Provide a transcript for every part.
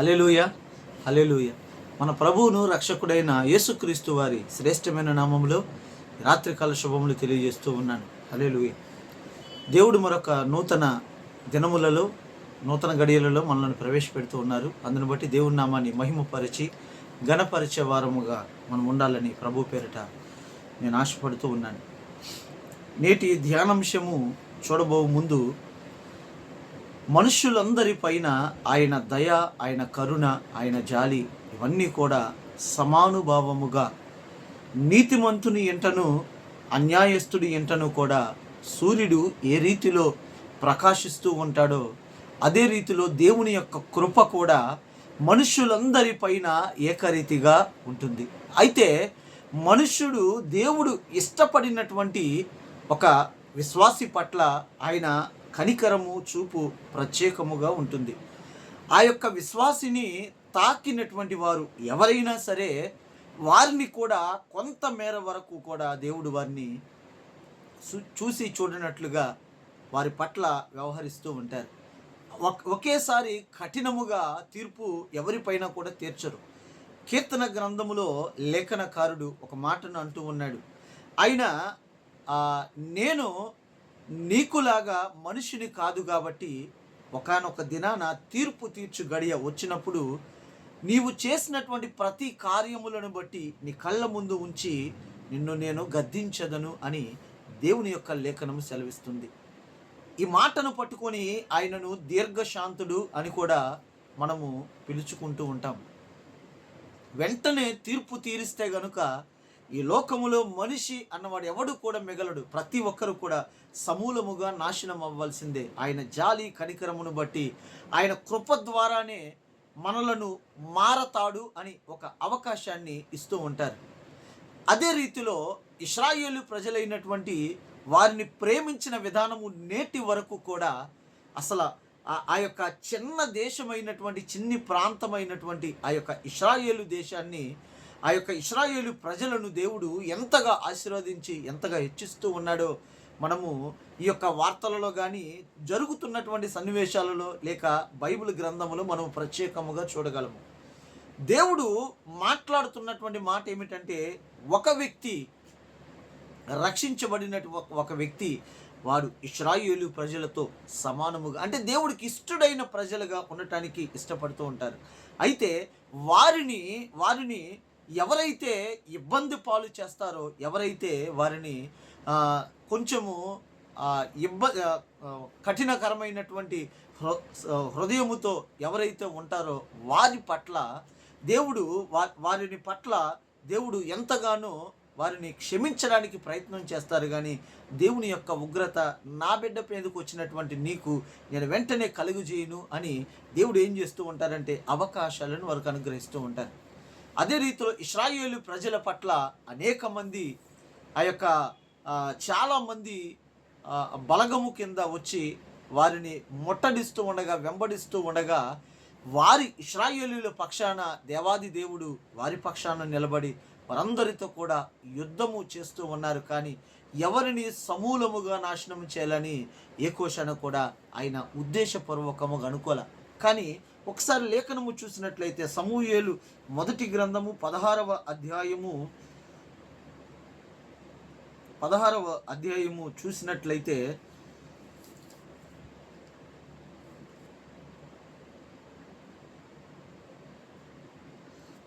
Hallelujah hallelujah మన ప్రభువును రక్షకుడైన యేసుక్రీస్తు వారి శ్రేష్టమైన నామములో రాత్రికాల శుభములు తెలియజేస్తూ ఉన్నాను. హలెలుయ దేవుడు మరొక నూతన దినములలో నూతన గడియలలో మనల్ని ప్రవేశపెడుతూ ఉన్నారు. అందుని బట్టి దేవుని నామాన్ని మహిమపరిచి ఘనపరిచే వారముగా మనం ఉండాలని ప్రభు పేరిట నేను ఆశపడుతూ ఉన్నాను. నేటి ధ్యానాంశము చూడబో ముందు మనుషులందరి పైన ఆయన దయ ఆయన కరుణ ఆయన జాలి ఇవన్నీ కూడా సమానుభావముగా నీతిమంతుని ఎంటను అన్యాయస్తుడి ఎంటను కూడా సూర్యుడు ఏ రీతిలో ప్రకాశిస్తూ ఉంటాడో అదే రీతిలో దేవుని యొక్క కృప కూడా మనుషులందరి పైన ఏకరీతిగా ఉంటుంది. అయితే మనుష్యుడు దేవుడు ఇష్టపడినటువంటి ఒక విశ్వాసి పట్ల ఆయన కనికరము చూపు ప్రత్యేకముగా ఉంటుంది. ఆ యొక్క విశ్వాసిని తాకినటువంటి వారు ఎవరైనా సరే వారిని కూడా కొంత మేర వరకు కూడా దేవుడు వారిని చూ- చూసి చూడనట్లుగా వారి పట్ల వ్యవహరిస్తూ ఉంటారు. ఒకేసారి కఠినముగా తీర్పు ఎవరిపైన కూడా తీర్చరు. కీర్తన గ్రంథములో లేఖనకారుడు ఒక మాటను అంటూ ఉన్నాడు. ఆయన నేను నీకులాగా మనిషిని కాదు కాబట్టి ఒకానొక దినాన తీర్పు తీర్చు గడియ వచ్చినప్పుడు నీవు చేసినటువంటి ప్రతి కార్యములను బట్టి నీ కళ్ళ ముందు ఉంచి నిన్ను నేను గద్దించదను అని దేవుని యొక్క లేఖనము సెలవిస్తుంది. ఈ మాటను పట్టుకొని ఆయనను దీర్ఘశాంతుడు అని కూడా మనము పిలుచుకుంటూ ఉంటాం. వెంటనే తీర్పు తీరిస్తే గనుక ఈ లోకములో మనిషి అన్నవాడు ఎవడు కూడా మిగలడు. ప్రతి ఒక్కరు కూడా సమూలముగా నాశనం అవ్వాల్సిందే. ఆయన జాలి కనికరమును బట్టి ఆయన కృప ద్వారానే మనలను మారతాడు అని ఒక అవకాశాన్ని ఇస్తూ ఉంటారు. అదే రీతిలో ఇస్రాయేలు ప్రజలైనటువంటి వారిని ప్రేమించిన విధానము నేటి వరకు కూడా అసలు ఆ- యొక్క చిన్న దేశమైనటువంటి చిన్ని ప్రాంతమైనటువంటి ఆ యొక్క ఇస్రాయేలు దేశాన్ని ఆ యొక్క ఇస్రాయేలు ప్రజలను దేవుడు ఎంతగా ఆశీర్వదించి ఎంతగా హెచ్చిస్తూ ఉన్నాడో మనము ఈ యొక్క వార్తలలో కానీ జరుగుతున్నటువంటి సన్నివేశాలలో లేక బైబిల్ గ్రంథములో మనం ప్రత్యేకముగా చూడగలము. దేవుడు మాట్లాడుతున్నటువంటి మాట ఏమిటంటే ఒక వ్యక్తి రక్షించబడినటు ఒక- ఒక వ్యక్తి వాడు ఇస్రాయేలు ప్రజలతో సమానముగా అంటే దేవుడికి ఇష్టడైన ప్రజలుగా ఉండటానికి ఇష్టపడుతూ ఉంటారు. అయితే వారిని వారిని ఎవరైతే ఇబ్బంది పాలు చేస్తారో ఎవరైతే వారిని కొంచెము ఇబ్బ కఠినకరమైనటువంటి హృ హృదయముతో ఎవరైతే ఉంటారో వారి పట్ల దేవుడు వారిని పట్ల దేవుడు ఎంతగానో వారిని క్షమించడానికి ప్రయత్నం చేస్తారు కానీ దేవుని యొక్క ఉగ్రత నా బిడ్డ మీదకు వచ్చినటువంటి నీకు నేను వెంటనే కలుగు చేయను అని దేవుడు ఏం చేస్తూ ఉంటారంటే అవకాశాలను వారికి అనుగ్రహిస్తూ ఉంటారు. అదే రీతిలో ఇస్రాయేలు ప్రజల పట్ల అనేక మంది ఆ యొక్క చాలామంది బలగము కింద వచ్చి వారిని ముట్టడిస్తూ ఉండగా వెంబడిస్తూ ఉండగా వారి ఇస్రాయేలీల పక్షాన దేవాది దేవుడు వారి పక్షాన నిలబడి వారందరితో కూడా యుద్ధము చేస్తూ ఉన్నారు. కానీ ఎవరిని సమూలముగా నాశనం చేయాలని ఏ కోశాన కూడా ఆయన ఉద్దేశపూర్వకముగా అనుకోలే. కానీ ఒకసారి లేఖనము చూసినట్లయితే సమూహేలు మొదటి గ్రంథము పదహారవ అధ్యాయము పదహారవ అధ్యాయము చూసినట్లయితే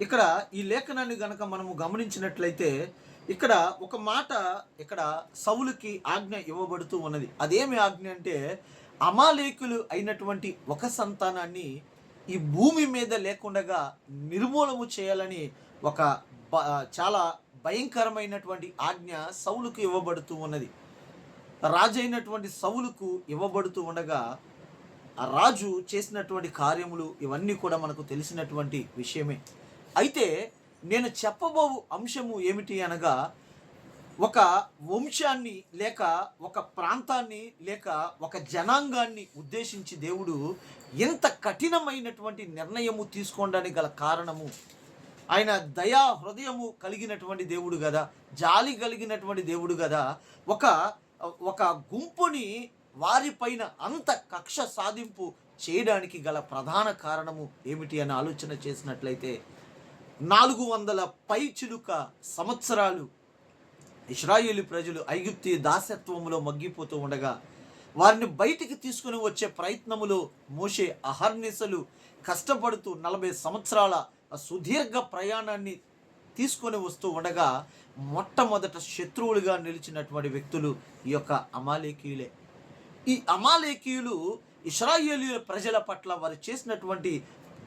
ఇక్కడ ఈ లేఖనాన్ని గనక మనము గమనించినట్లయితే ఇక్కడ ఒక మాట ఇక్కడ సవులకి ఆజ్ఞ ఇవ్వబడుతూ ఉన్నది. అదేమి ఆజ్ఞ అంటే అమాలేకులు అయినటువంటి ఒక సంతానాన్ని ఈ భూమి మీద లేకుండా నిర్మూలము చేయాలని ఒక బ- చాలా భయంకరమైనటువంటి ఆజ్ఞ సౌలుకు ఇవ్వబడుతూ ఉన్నది. రాజైనటువంటి సౌలుకు ఇవ్వబడుతూ ఉండగా ఆ రాజు చేసినటువంటి కార్యములు ఇవన్నీ కూడా మనకు తెలిసినటువంటి విషయమే. అయితే నేను చెప్పబో అంశము ఏమిటి అనగా ఒక వంశాన్ని లేక ఒక ప్రాంతాన్ని లేక ఒక జనాంగాన్ని ఉద్దేశించి దేవుడు ఎంత కఠినమైనటువంటి నిర్ణయము తీసుకోవడానికి గల కారణము. ఆయన దయా హృదయము కలిగినటువంటి దేవుడు కదా జాలి కలిగినటువంటి దేవుడు కదా. ఒక ఒక గుంపుని వారిపైన అంత కక్ష సాధింపు చేయడానికి గల ప్రధాన కారణము ఏమిటి అని ఆలోచన చేసినట్లయితే నాలుగు వందల పై చిలుక సంవత్సరాలు ఇస్రాయేలు ప్రజలు ఐగుప్తి దాసత్వంలో మగ్గిపోతూ ఉండగా వారిని బయటికి తీసుకుని వచ్చే ప్రయత్నములో మోసే అహర్నిశలు కష్టపడుతూ నలభై సంవత్సరాల సుదీర్ఘ ప్రయాణాన్ని తీసుకొని వస్తూ ఉండగా మొట్టమొదట శత్రువులుగా నిలిచినటువంటి వ్యక్తులు ఈ యొక్క అమాలేకీయులే. ఈ అమాలేకీయులు ఇస్రాయేలీల ప్రజల పట్ల వారు చేసినటువంటి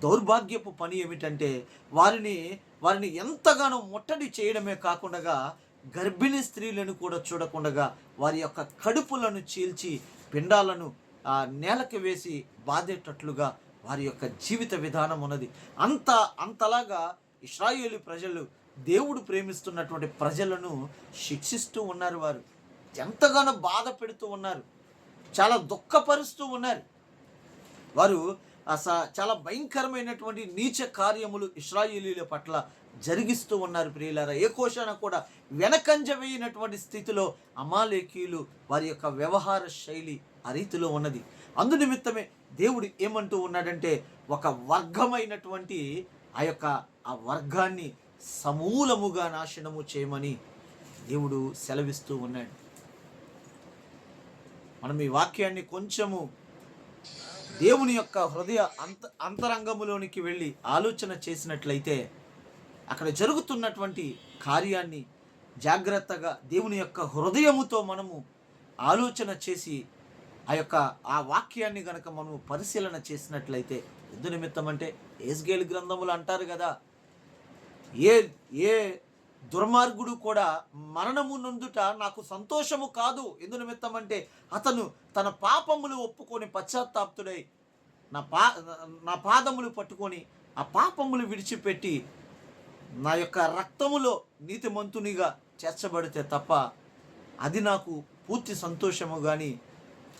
దౌర్భాగ్యపు పని ఏమిటంటే వారిని వారిని ఎంతగానో ముట్టడి చేయడమే కాకుండా గర్భిణీ స్త్రీలను కూడా చూడకుండా వారి యొక్క కడుపులను చీల్చి పిండాలను ఆ నేలకి వేసి బాధేటట్లుగా వారి యొక్క జీవిత విధానం ఉన్నది. అంత అంతలాగా ఇస్రాయేలి ప్రజలు దేవుడు ప్రేమిస్తున్నటువంటి ప్రజలను శిక్షిస్తూ ఉన్నారు వారు. ఎంతగానో బాధ పెడుతూ ఉన్నారు. చాలా దుఃఖపరుస్తూ ఉన్నారు. వారు అస చాలా భయంకరమైనటువంటి నీచ కార్యములు ఇస్రాయేలీల పట్ల జరిగిస్తూ ఉన్నారు ప్రియులారా. ఏ కోశాన కూడా వెనకంజ వేయనటువంటి స్థితిలో అమాలేకీయులు వారి యొక్క వ్యవహార శైలి ఆ రీతిలో ఉన్నది. అందు నిమిత్తమే దేవుడు ఏమంటూ ఉన్నాడంటే ఒక వర్గమైనటువంటి ఆ యొక్క ఆ వర్గాన్ని సమూలముగా నాశనము చేయమని దేవుడు సెలవిస్తూ ఉన్నాడు. మనం ఈ వాక్యాన్ని కొంచెము దేవుని యొక్క హృదయ అంత అంతరంగములోనికి వెళ్ళి ఆలోచన చేసినట్లయితే అక్కడ జరుగుతున్నటువంటి కార్యాన్ని జాగ్రత్తగా దేవుని యొక్క హృదయముతో మనము ఆలోచన చేసి ఆ యొక్క ఆ వాక్యాన్ని గనక మనము పరిశీలన చేసినట్లయితే ఎందు నిమిత్తం అంటే ఏస్గేల్ గ్రంథములు అంటారు కదా ఏ ఏ దుర్మార్గుడు కూడా మరణము నుండుట నాకు సంతోషము కాదు. ఎందు నిమిత్తం అంటే అతను తన పాపములు ఒప్పుకొని పశ్చాత్తాప్తుడై నా పా నా పాదములు పట్టుకొని ఆ పాపములు విడిచిపెట్టి నా యొక్క రక్తములో నీతిమంతునిగా చేర్చబడితే తప్ప అది నాకు పూర్తి సంతోషము కానీ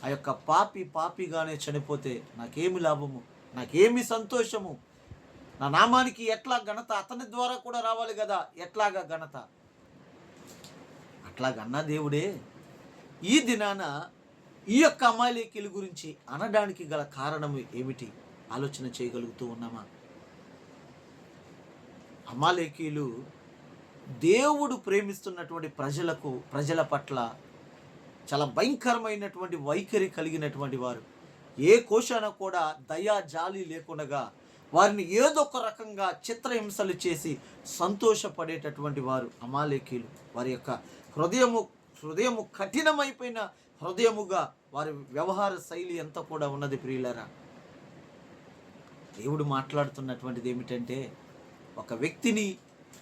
ఆ యొక్క పాపి పాపిగానే చనిపోతే నాకేమి లాభము నాకేమి సంతోషము? నా నామానికి ఎట్లా ఘనత? అతని ద్వారా కూడా రావాలి కదా ఎట్లాగా ఘనత? అట్లాగన్నా దేవుడే ఈ దినాన ఈ యొక్క అమాలేకీల గురించి అనడానికి గల కారణము ఏమిటి? ఆలోచన చేయగలుగుతూ ఉన్నామా? అమాలేకీలు దేవుడు ప్రేమిస్తున్నటువంటి ప్రజలకు ప్రజల పట్ల చాలా భయంకరమైనటువంటి వైఖరి కలిగినటువంటి వారు. ఏ కోశాన కూడా దయా జాలి లేకుండా వారిని ఏదో ఒక రకంగా చిత్రహింసలు చేసి సంతోషపడేటటువంటి వారు అమాలేకీలు వారి యొక్క హృదయము హృదయము కఠినమైపోయిన హృదయముగా వారి వ్యవహార శైలి ఎంత కూడా ఉన్నది ప్రియులరా? దేవుడు మాట్లాడుతున్నటువంటిది ఏమిటంటే ఒక వ్యక్తిని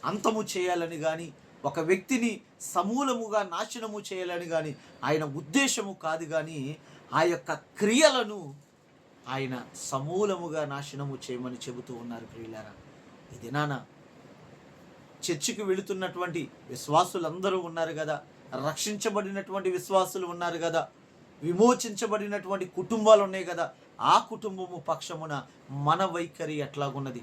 అంతము చేయాలని కానీ ఒక వ్యక్తిని సమూలముగా నాశనము చేయాలని కానీ ఆయన ఉద్దేశము కాదు కానీ ఆ యొక్క క్రియలను ఆయన సమూలముగా నాశనము చేయమని చెబుతూ ఉన్నారు ప్రియులారా. ఈ దినాన చర్చికి వెళుతున్నటువంటి విశ్వాసులందరూ ఉన్నారు కదా రక్షించబడినటువంటి విశ్వాసులు ఉన్నారు కదా విమోచించబడినటువంటి కుటుంబాలు ఉన్నాయి కదా ఆ కుటుంబము పక్షమున మన వైఖరి ఎట్లాగున్నది?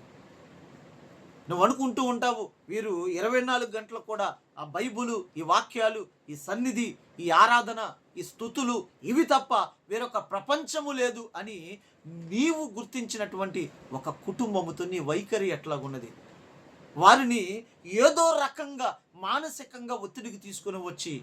నువ్వు అనుకుంటూ ఉంటావు. వీరు ఇరవై నాలుగు గంటలు కూడా ఆ బైబులు ఈ వాక్యాలు ఈ సన్నిధి ఈ ఆరాధన ఈ స్థుతులు ఇవి తప్ప వేరొక ప్రపంచము లేదు అని నీవు గుర్తించినటువంటి ఒక కుటుంబముతో నీ వైఖరి ఎట్లాగున్నది? వారిని ఏదో రకంగా మానసికంగా ఒత్తిడికి తీసుకుని వచ్చి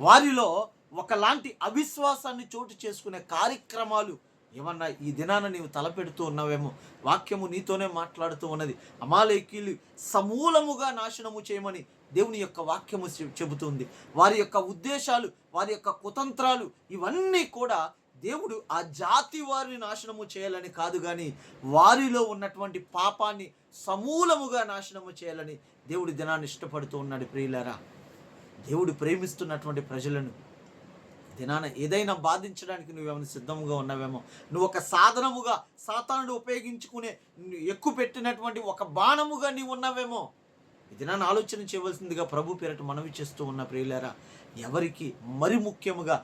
వారిలో ఒకలాంటి అవిశ్వాసాన్ని చోటు చేసుకునే కార్యక్రమాలు ఏమన్నా ఈ దినాన నీవు తలపెడుతూ ఉన్నావేమో? వాక్యము నీతోనే మాట్లాడుతూ ఉన్నది. అమాలేకీలు సమూలముగా నాశనము చేయమని దేవుని యొక్క వాక్యము చె- చెబుతుంది. వారి యొక్క ఉద్దేశాలు వారి యొక్క కుతంత్రాలు ఇవన్నీ కూడా దేవుడు ఆ జాతి వారిని నాశనము చేయాలని కాదు కానీ వారిలో ఉన్నటువంటి పాపాన్ని సమూలముగా నాశనము చేయాలని దేవుడి దినాన్ని ఇష్టపడుతూ ఉన్నాడు ప్రియులరా. దేవుడు ప్రేమిస్తున్నటువంటి ప్రజలను దినాన ఏదైనా బాధించడానికి నువ్వేమైనా సిద్ధంగా ఉన్నావేమో? నువ్వు ఒక సాధనముగా సాతానుడు ఉపయోగించుకునే ఎక్కువ పెట్టినటువంటి ఒక బాణముగా నీవు ఉన్నావేమో? ఇది దినాన్ని ఆలోచన చేయవలసిందిగా ప్రభు పేరట మనవి చేస్తూ ఉన్న ప్రియులారా ఎవరికి మరి ముఖ్యముగా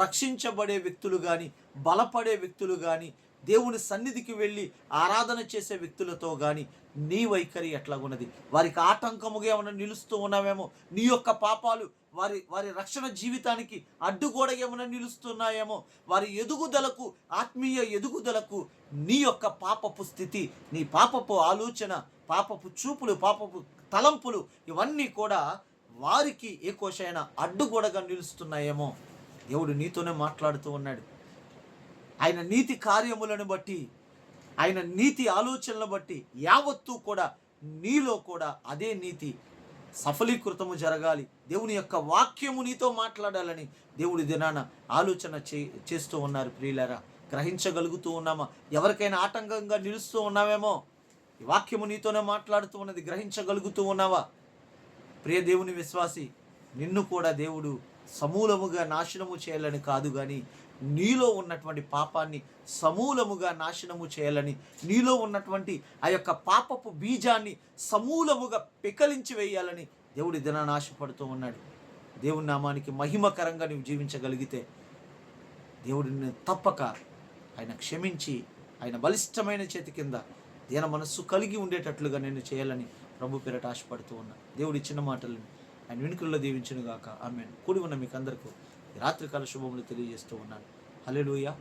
రక్షించబడే వ్యక్తులు కానీ బలపడే వ్యక్తులు కానీ దేవుని సన్నిధికి వెళ్ళి ఆరాధన చేసే వ్యక్తులతో కానీ నీ వైఖరి ఎట్లాగున్నది? వారికి ఆటంకముగా ఏమైనా నిలుస్తూ ఉన్నావేమో? నీ యొక్క పాపాలు వారి వారి రక్షణ జీవితానికి అడ్డుగోడ ఏమైనా నిలుస్తున్నాయేమో? వారి ఎదుగుదలకు ఆత్మీయ ఎదుగుదలకు నీ యొక్క పాపపు స్థితి నీ పాపపు ఆలోచన పాపపు చూపులు పాపపు తలంపులు ఇవన్నీ కూడా వారికి ఏ కోశైనా అడ్డుగోడగా నిలుస్తున్నాయేమో? దేవుడు నీతోనే మాట్లాడుతూ ఉన్నాడు. ఆయన నీతి కార్యములను బట్టి ఆయన నీతి ఆలోచనలను బట్టి యావత్తూ కూడా నీలో కూడా అదే నీతి సఫలీకృతము జరగాలి. దేవుని యొక్క వాక్యము నీతో మాట్లాడాలని దేవుడి దినాన ఆలోచన చే చేస్తూ ఉన్నారు ప్రియులరా. గ్రహించగలుగుతూ ఉన్నామా? ఎవరికైనా ఆటంకంగా నిలుస్తూ ఉన్నామేమో ఈ వాక్యము నీతోనే మాట్లాడుతూ ఉన్నది గ్రహించగలుగుతూ ఉన్నావా? ప్రియ దేవుని విశ్వాసి నిన్ను కూడా దేవుడు సమూలముగా నాశనము చేయాలని కాదు కానీ నీలో ఉన్నటువంటి పాపాన్ని సమూలముగా నాశనము చేయాలని నీలో ఉన్నటువంటి ఆ యొక్క పాపపు బీజాన్ని సమూలముగా పెకలించి వేయాలని దేవుడి దినాన్ని ఆశపడుతూ ఉన్నాడు. దేవుని నామానికి మహిమకరంగా నువ్వు జీవించగలిగితే దేవుడిని తప్పక ఆయన క్షమించి ఆయన బలిష్టమైన చేతి కింద దీన మనస్సు కలిగి ఉండేటట్లుగా నేను చేయాలని ప్రభు పేరట ఆశపడుతూ ఉన్నా. దేవుడి ఇచ్చిన మాటలను ఆయన వెనుకల్లో దీవించును గాక ఆమె కూడి ఉన్న మీకు అందరికీ రాత్రికాల శుభములు తెలియజేస్తూ ఉన్నాను. హల్లెలూయా. హల్లెలూయా